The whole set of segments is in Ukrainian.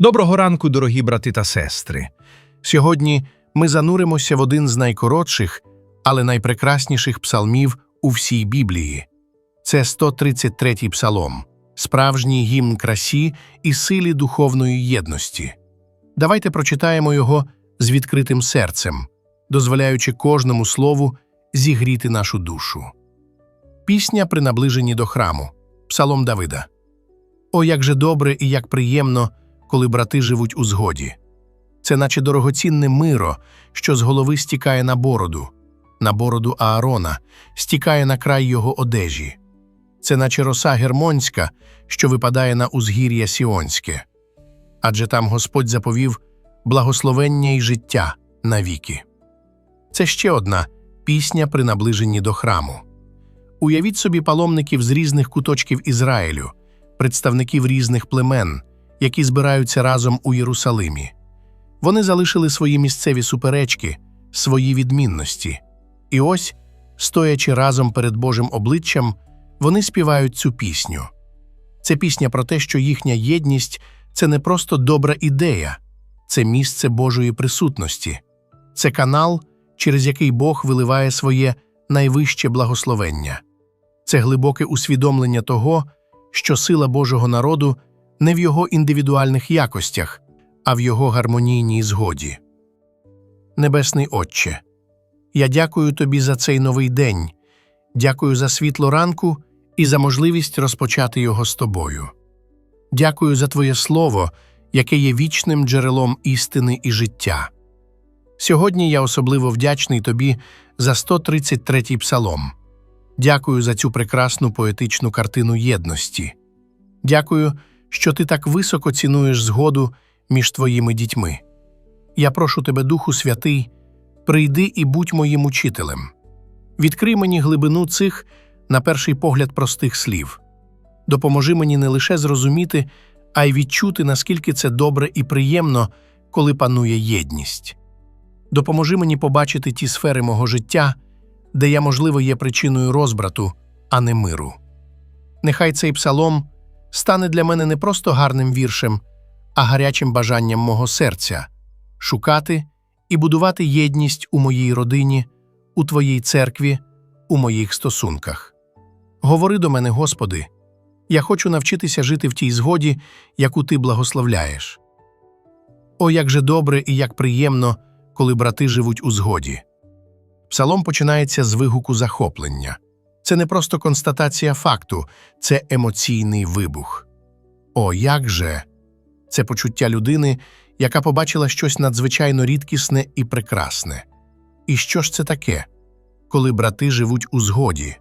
Доброго ранку, дорогі брати та сестри. Сьогодні ми зануримося в один з найкоротших, але найпрекрасніших псалмів у всій Біблії. Це 133-й псалом, справжній гімн красі і силі духовної єдності. Давайте прочитаємо його з відкритим серцем, дозволяючи кожному слову зігріти нашу душу. Пісня при наближенні до храму, Псалом Давида. О, як же добре і як приємно, коли брати живуть у згоді. Це наче дорогоцінне миро, що з голови стікає на бороду, на бороду Аарона, стікає на край його одежі. Це наче роса гермонська, що випадає на узгір'я Сіонське. Адже там Господь заповів благословення й життя навіки. Це ще одна пісня при наближенні до храму. Уявіть собі паломників з різних куточків Ізраїлю, представників різних племен, які збираються разом у Єрусалимі. Вони залишили свої місцеві суперечки, свої відмінності. І ось, стоячи разом перед Божим обличчям, вони співають цю пісню. Це пісня про те, що їхня єдність це не просто добра ідея, це місце Божої присутності, це канал, через який Бог виливає своє найвище благословення. Це глибоке усвідомлення того, що сила Божого народу не в його індивідуальних якостях, а в його гармонійній згоді. Небесний Отче, я дякую тобі за цей новий день, дякую за світло ранку і за можливість розпочати його з тобою. Дякую за Твоє Слово, яке є вічним джерелом істини і життя. Сьогодні я особливо вдячний тобі за 133-й псалом. Дякую за цю прекрасну поетичну картину єдності. Дякую, що ти так високо цінуєш згоду між твоїми дітьми. Я прошу тебе, Духу Святий, прийди і будь моїм учителем. Відкрий мені глибину цих, на перший погляд, простих слів. Допоможи мені не лише зрозуміти, а й відчути, наскільки це добре і приємно, коли панує єдність. Допоможи мені побачити ті сфери мого життя, де я, можливо, є причиною розбрату, а не миру. Нехай цей псалом стане для мене не просто гарним віршем, а гарячим бажанням мого серця шукати і будувати єдність у моїй родині, у Твоїй церкві, у моїх стосунках. Говори до мене, Господи, я хочу навчитися жити в тій згоді, яку Ти благословляєш. О, як же добре і як приємно, коли брати живуть у згоді. Псалом починається з вигуку захоплення. Це не просто констатація факту, це емоційний вибух. О, як же! Це почуття людини, яка побачила щось надзвичайно рідкісне і прекрасне. І що ж це таке, коли брати живуть у згоді?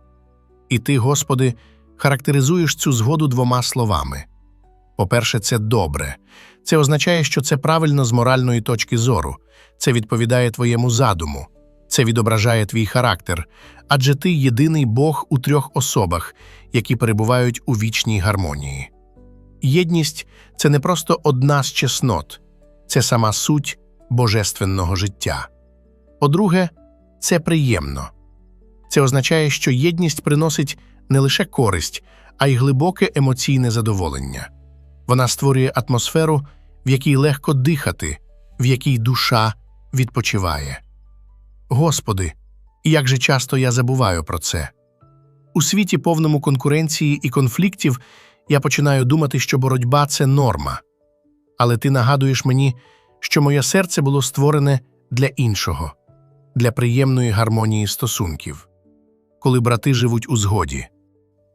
І ти, Господи, характеризуєш цю згоду двома словами. По-перше, це добре. Це означає, що це правильно з моральної точки зору, це відповідає твоєму задуму, це відображає твій характер, адже ти єдиний Бог у трьох особах, які перебувають у вічній гармонії. Єдність це не просто одна з чеснот, це сама суть божественного життя. По-друге, це приємно. Це означає, що єдність приносить не лише користь, а й глибоке емоційне задоволення. Вона створює атмосферу, в якій легко дихати, в якій душа відпочиває. Господи, як же часто я забуваю про це. У світі, повному конкуренції і конфліктів, я починаю думати, що боротьба це норма. Але ти нагадуєш мені, що моє серце було створене для іншого, для приємної гармонії стосунків, коли брати живуть у згоді.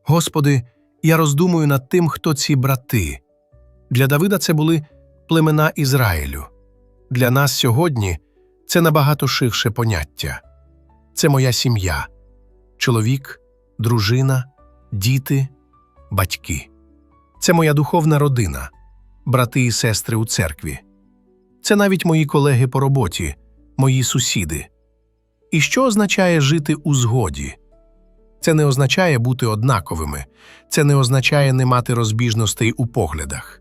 Господи, я роздумую над тим, хто ці брати. Для Давида це були племена Ізраїлю. Для нас сьогодні це набагато ширше поняття. Це моя сім'я, чоловік, дружина, діти, батьки. Це моя духовна родина, брати і сестри у церкві. Це навіть мої колеги по роботі, мої сусіди. І що означає жити у згоді? Це не означає бути однаковими, це не означає не мати розбіжностей у поглядах.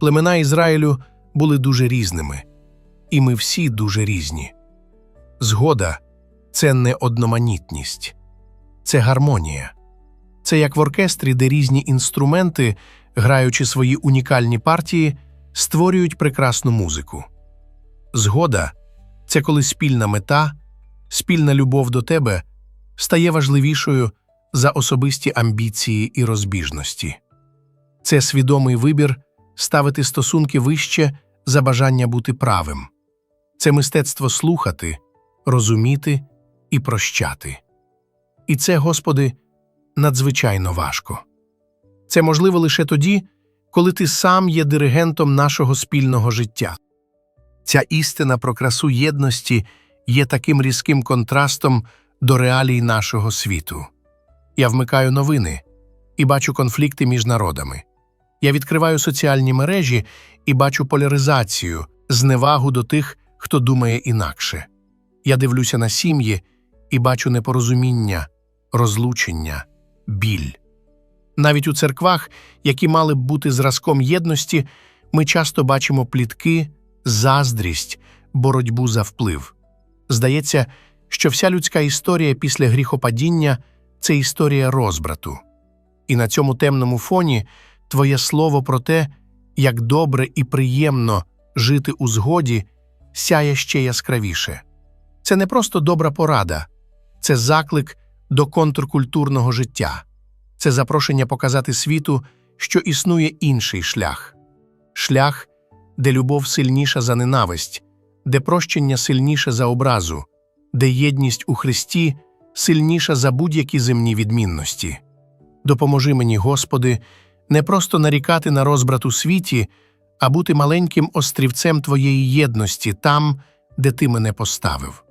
Племена Ізраїлю були дуже різними, і ми всі дуже різні. Згода це не одноманітність, це гармонія. Це як в оркестрі, де різні інструменти, граючи свої унікальні партії, створюють прекрасну музику. Згода це коли спільна мета, спільна любов до тебе стає важливішою за особисті амбіції і розбіжності. Це свідомий вибір ставити стосунки вище за бажання бути правим. Це мистецтво слухати, розуміти і прощати. І це, Господи, надзвичайно важко. Це можливо лише тоді, коли ти сам є диригентом нашого спільного життя. Ця істина про красу єдності є таким різким контрастом до реалій нашого світу. Я вмикаю новини і бачу конфлікти між народами. Я відкриваю соціальні мережі і бачу поляризацію, зневагу до тих, хто думає інакше. Я дивлюся на сім'ї і бачу непорозуміння, розлучення, біль. Навіть у церквах, які мали б бути зразком єдності, ми часто бачимо плітки, заздрість, боротьбу за вплив. Здається, що вся людська історія після гріхопадіння це історія розбрату. І на цьому темному фоні твоє слово про те, як добре і приємно жити у згоді, сяє ще яскравіше. Це не просто добра порада, це заклик до контркультурного життя, це запрошення показати світу, що існує інший шлях шлях, де любов сильніша за ненависть, де прощення сильніше за образу, де єдність у Христі сильніша за будь-які земні відмінності. Допоможи мені, Господи, не просто нарікати на розбрат у світі, а бути маленьким острівцем Твоєї єдності там, де Ти мене поставив.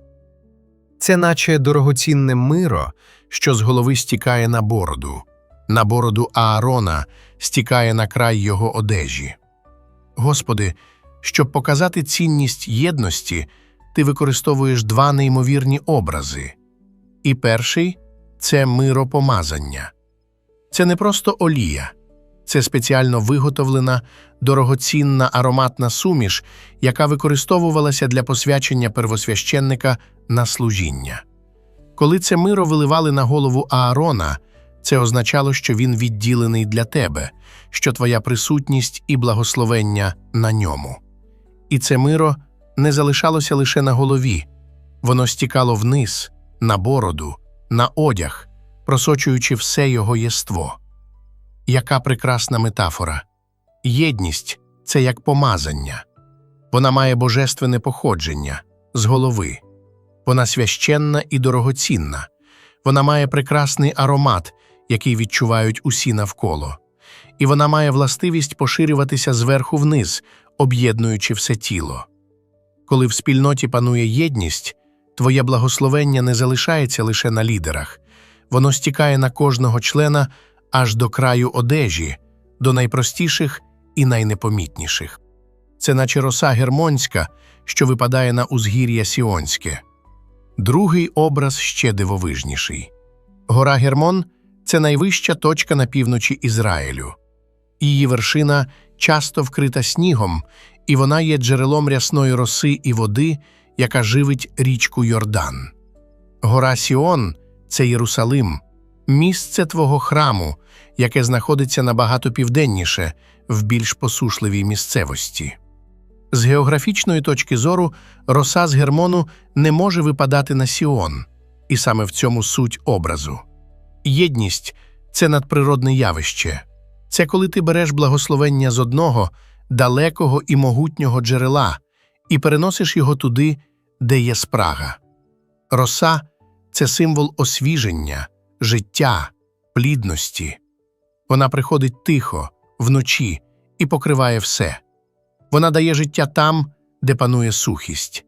Це наче дорогоцінне миро, що з голови стікає на бороду, на бороду Аарона стікає на край його одежі. Господи, щоб показати цінність єдності, ти використовуєш два неймовірні образи. І перший це миропомазання. Це не просто олія, це спеціально виготовлена, дорогоцінна ароматна суміш, яка використовувалася для посвячення первосвященника на служіння. Коли це миро виливали на голову Аарона, це означало, що він відділений для тебе, що твоя присутність і благословення на ньому. І це миро не залишалося лише на голові, воно стікало вниз, на бороду, на одяг, просочуючи все його єство. Яка прекрасна метафора! Єдність це як помазання, вона має божественне походження з голови, вона священна і дорогоцінна, вона має прекрасний аромат, який відчувають усі навколо, і вона має властивість поширюватися зверху вниз, об'єднуючи все тіло. Коли в спільноті панує єдність, твоє благословення не залишається лише на лідерах, воно стікає на кожного члена аж до краю одежі, до найпростіших і найнепомітніших. Це наче роса гермонська, що випадає на узгір'я Сіонське. Другий образ ще дивовижніший. Гора Гермон це найвища точка на півночі Ізраїлю. Її вершина часто вкрита снігом, і вона є джерелом рясної роси і води, яка живить річку Йордан. Гора Сіон це Єрусалим, місце твого храму, яке знаходиться набагато південніше, в більш посушливій місцевості. З географічної точки зору роса з Гермону не може випадати на Сіон, і саме в цьому суть образу. Єдність це надприродне явище, це коли ти береш благословення з одного далекого і могутнього джерела і переносиш його туди, де є спрага. Роса це символ освіження, життя, плідності. Вона приходить тихо, вночі і покриває все. Вона дає життя там, де панує сухість.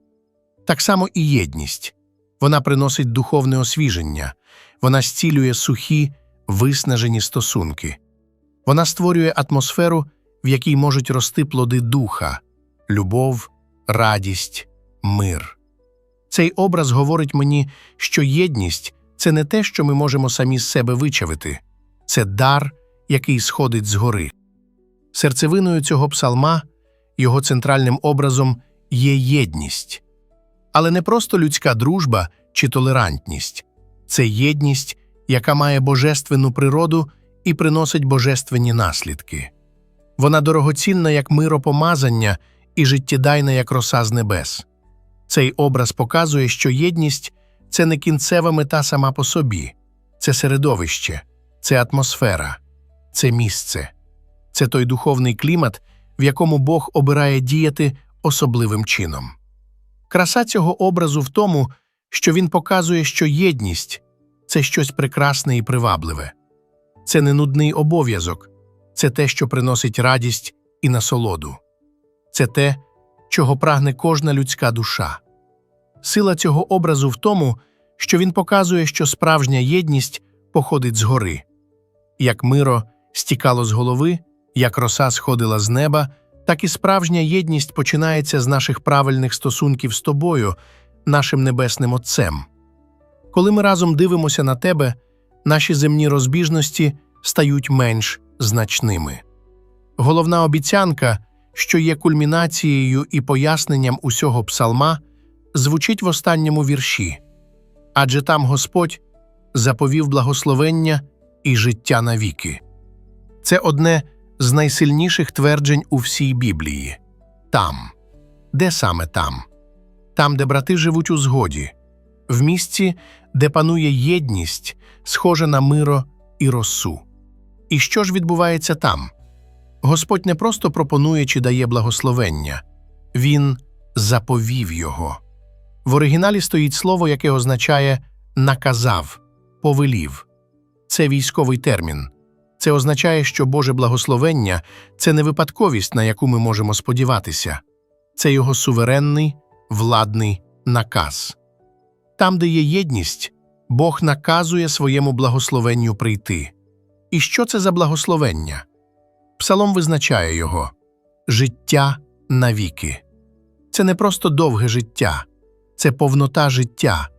Так само і єдність. Вона приносить духовне освіження, вона зцілює сухі, виснажені стосунки. Вона створює атмосферу, в якій можуть рости плоди духа, любов, радість, мир. Цей образ говорить мені, що єдність це не те, що ми можемо самі з себе вичавити, це дар, який сходить згори. Серцевиною цього псалма, його центральним образом є єдність, але не просто людська дружба чи толерантність, це єдність, яка має божественну природу і приносить божественні наслідки. Вона дорогоцінна як миропомазання і життєдайна як роса з небес. Цей образ показує, що єдність це не кінцева мета сама по собі, це середовище, це атмосфера, це місце, це той духовний клімат, в якому Бог обирає діяти особливим чином. Краса цього образу в тому, що він показує, що єдність це щось прекрасне і привабливе, це не нудний обов'язок, це те, що приносить радість і насолоду, це те, чого прагне кожна людська душа. Сила цього образу в тому, що він показує, що справжня єдність походить згори. Як миро стікало з голови, як роса сходила з неба, так і справжня єдність починається з наших правильних стосунків з тобою, нашим небесним Отцем. Коли ми разом дивимося на тебе, наші земні розбіжності стають менш значними. Головна обіцянка, що є кульмінацією і поясненням усього псалма, звучить в останньому вірші адже там Господь заповів благословення і життя навіки. Це одне з найсильніших тверджень у всій Біблії там. Де саме там? Там, де брати живуть у згоді, в місці, де панує єдність, схожа на миро і росу. І що ж відбувається там? Господь не просто пропонує чи дає благословення, Він заповів його. В оригіналі стоїть слово, яке означає наказав, повелів. Це військовий термін. Це означає, що Боже благословення це не випадковість, на яку ми можемо сподіватися, це його суверенний, владний наказ. Там, де є єдність, Бог наказує своєму благословенню прийти. І що це за благословення? Псалом визначає його життя навіки. Це не просто довге життя, це повнота життя,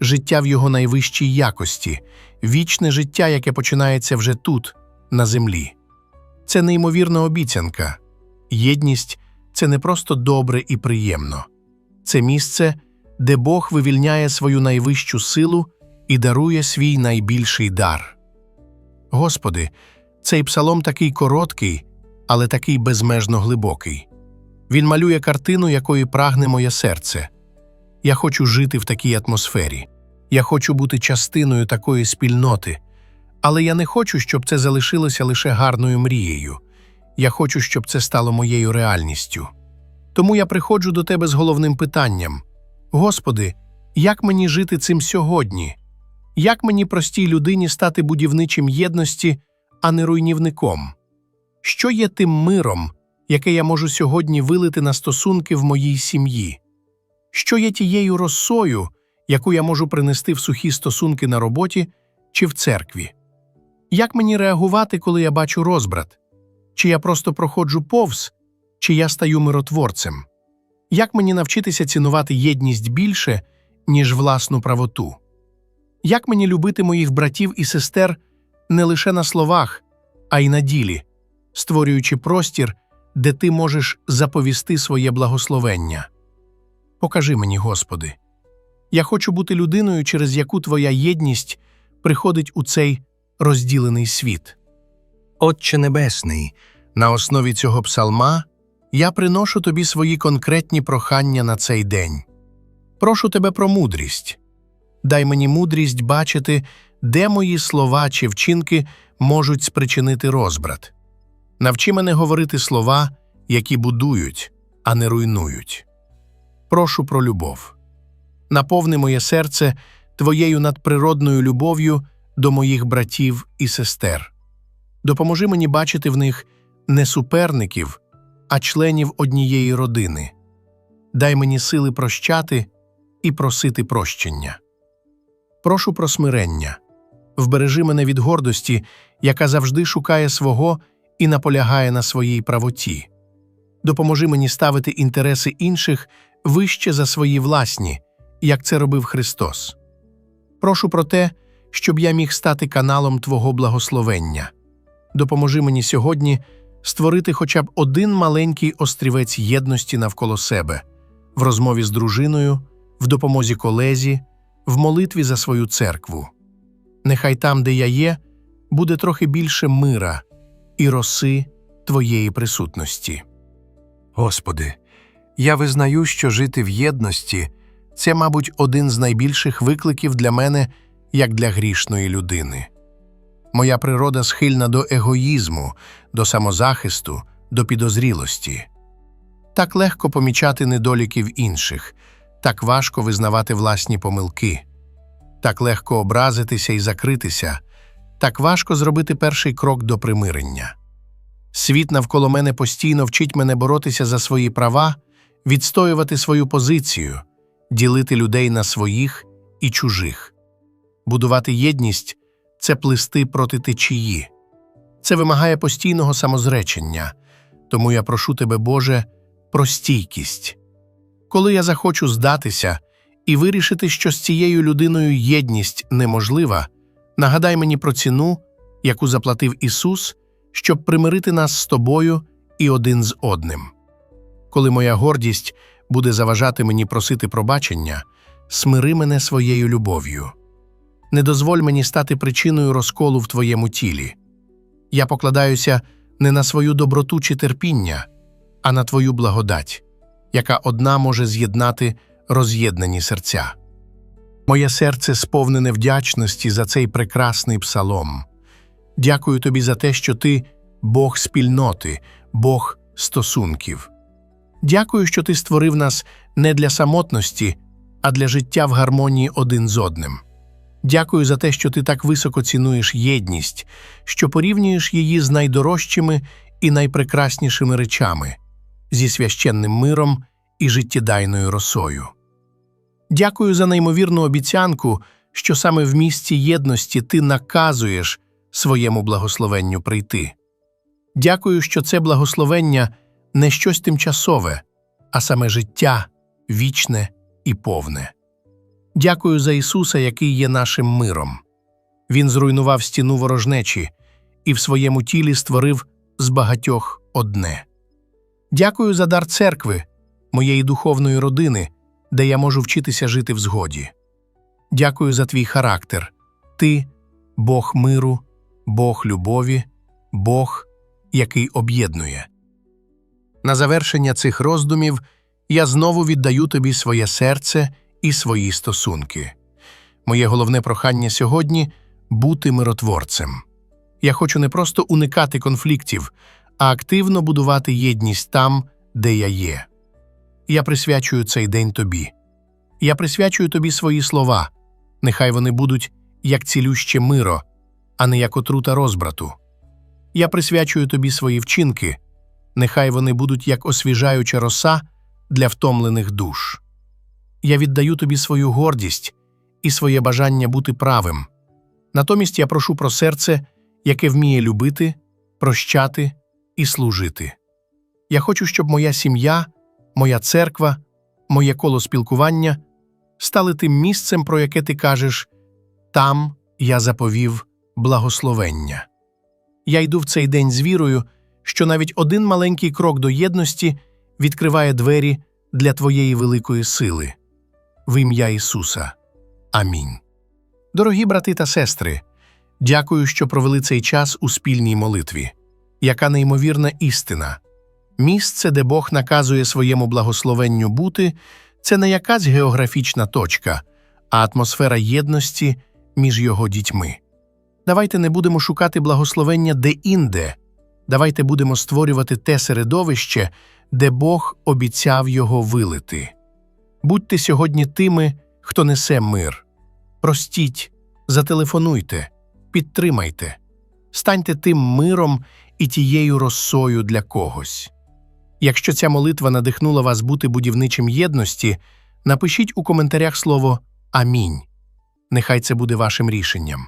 життя в його найвищій якості, вічне життя, яке починається вже тут, на землі. Це неймовірна обіцянка. Єдність це не просто добре і приємно, це місце, де Бог вивільняє свою найвищу силу і дарує свій найбільший дар. Господи, цей псалом такий короткий, але такий безмежно глибокий. Він малює картину, якої прагне моє серце. Я хочу жити в такій атмосфері. Я хочу бути частиною такої спільноти, але я не хочу, щоб це залишилося лише гарною мрією. Я хочу, щоб це стало моєю реальністю. Тому я приходжу до тебе з головним питанням: Господи, як мені жити цим сьогодні? Як мені простій людині стати будівничим єдності, а не руйнівником? Що є тим миром, яке я можу сьогодні вилити на стосунки в моїй сім'ї? Що є тією росою, яку я можу принести в сухі стосунки на роботі чи в церкві? Як мені реагувати, коли я бачу розбрат? Чи я просто проходжу повз, чи я стаю миротворцем? Як мені навчитися цінувати єдність більше, ніж власну правоту? Як мені любити моїх братів і сестер не лише на словах, а й на ділі, створюючи простір, де ти можеш заповісти своє благословення? Покажи мені, Господи. Я хочу бути людиною, через яку Твоя єдність приходить у цей розділений світ. Отче Небесний, на основі цього псалма я приношу тобі свої конкретні прохання на цей день. Прошу тебе про мудрість. Дай мені мудрість бачити, де мої слова чи вчинки можуть спричинити розбрат. Навчи мене говорити слова, які будують, а не руйнують. Прошу про любов. Наповни моє серце твоєю надприродною любов'ю до моїх братів і сестер. Допоможи мені бачити в них не суперників, а членів однієї родини. Дай мені сили прощати і просити прощення. Прошу про смирення, вбережи мене від гордості, яка завжди шукає свого і наполягає на своїй правоті. Допоможи мені ставити інтереси інших вище за свої власні, як це робив Христос. Прошу про те, щоб я міг стати каналом Твого благословення. Допоможи мені сьогодні створити хоча б один маленький острівець єдності навколо себе, в розмові з дружиною, в допомозі колезі, в молитві за свою церкву. Нехай там, де я є, буде трохи більше мира, і роси, Твоєї присутності. Господи, я визнаю, що жити в єдності Це, мабуть, один з найбільших викликів для мене, як для грішної людини. Моя природа схильна до егоїзму, до самозахисту, до підозрілості. Так легко помічати недоліків інших, так важко визнавати власні помилки, так легко образитися і закритися, так важко зробити перший крок до примирення. Світ навколо мене постійно вчить мене боротися за свої права, відстоювати свою позицію, ділити людей на своїх і чужих. Будувати єдність це плисти проти течії. Це вимагає постійного самозречення, тому я прошу тебе, Боже, про стійкість. Коли я захочу здатися і вирішити, що з цією людиною єдність неможлива, нагадай мені про ціну, яку заплатив Ісус, щоб примирити нас з тобою і один з одним. Коли моя гордість буде заважати мені просити пробачення, смири мене своєю любов'ю. Не дозволь мені стати причиною розколу в твоєму тілі. Я покладаюся не на свою доброту чи терпіння, а на твою благодать, яка одна може з'єднати роз'єднані серця. Моє серце сповнене вдячності за цей прекрасний псалом. Дякую тобі за те, що ти Бог спільноти, Бог стосунків. Дякую, що ти створив нас не для самотності, а для життя в гармонії один з одним. Дякую за те, що ти так високо цінуєш єдність, що порівнюєш її з найдорожчими і найпрекраснішими речами, зі священним миром і життєдайною росою. Дякую за неймовірну обіцянку, що саме в місці єдності ти наказуєш своєму благословенню прийти. Дякую, що це благословення не щось тимчасове, а саме життя вічне і повне. Дякую за Ісуса, який є нашим миром. Він зруйнував стіну ворожнечі і в своєму тілі створив з багатьох одне. Дякую за дар церкви, моєї духовної родини, де я можу вчитися жити в згоді. Дякую за твій характер. Ти Бог миру, Бог любові, Бог, який об'єднує. На завершення цих роздумів я знову віддаю тобі своє серце і свої стосунки. Моє головне прохання сьогодні бути миротворцем. Я хочу не просто уникати конфліктів, а активно будувати єдність там, де я є. Я присвячую цей день тобі. Я присвячую тобі свої слова. Нехай вони будуть як цілюще миро, а не як отрута розбрату. Я присвячую тобі свої вчинки, нехай вони будуть як освіжаюча роса для втомлених душ. Я віддаю тобі свою гордість і своє бажання бути правим. Натомість я прошу про серце, яке вміє любити, прощати і служити. Я хочу, щоб моя сім'я, моя церква, моє коло спілкування стали тим місцем, про яке ти кажеш там я заповів благословення. Я йду в цей день з вірою, що навіть один маленький крок до єдності відкриває двері для твоєї великої сили. В ім'я Ісуса. Амінь. Дорогі брати та сестри, дякую, що провели цей час у спільній молитві. Яка неймовірна істина. Місце, де Бог наказує своєму благословенню бути, це не якась географічна точка, а атмосфера єдності між його дітьми. Давайте не будемо шукати благословення де-інде, давайте будемо створювати те середовище, де Бог обіцяв його вилити. Будьте сьогодні тими, хто несе мир. Простіть, зателефонуйте, підтримайте, станьте тим миром і тією росою для когось. Якщо ця молитва надихнула вас бути будівничим єдності, напишіть у коментарях слово Амінь. Нехай це буде вашим рішенням.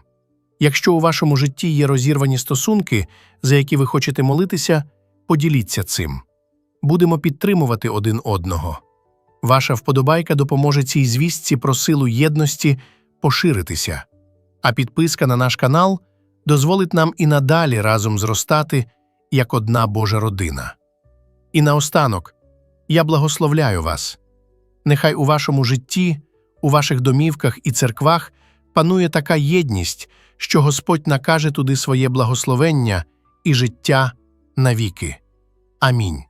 Якщо у вашому житті є розірвані стосунки, за які ви хочете молитися, поділіться цим. Будемо підтримувати один одного. Ваша вподобайка допоможе цій звістці про силу єдності поширитися, а підписка на наш канал дозволить нам і надалі разом зростати як одна Божа родина. І наостанок я благословляю вас. Нехай у вашому житті, у ваших домівках і церквах панує така єдність, що Господь накаже туди своє благословення і життя навіки. Амінь.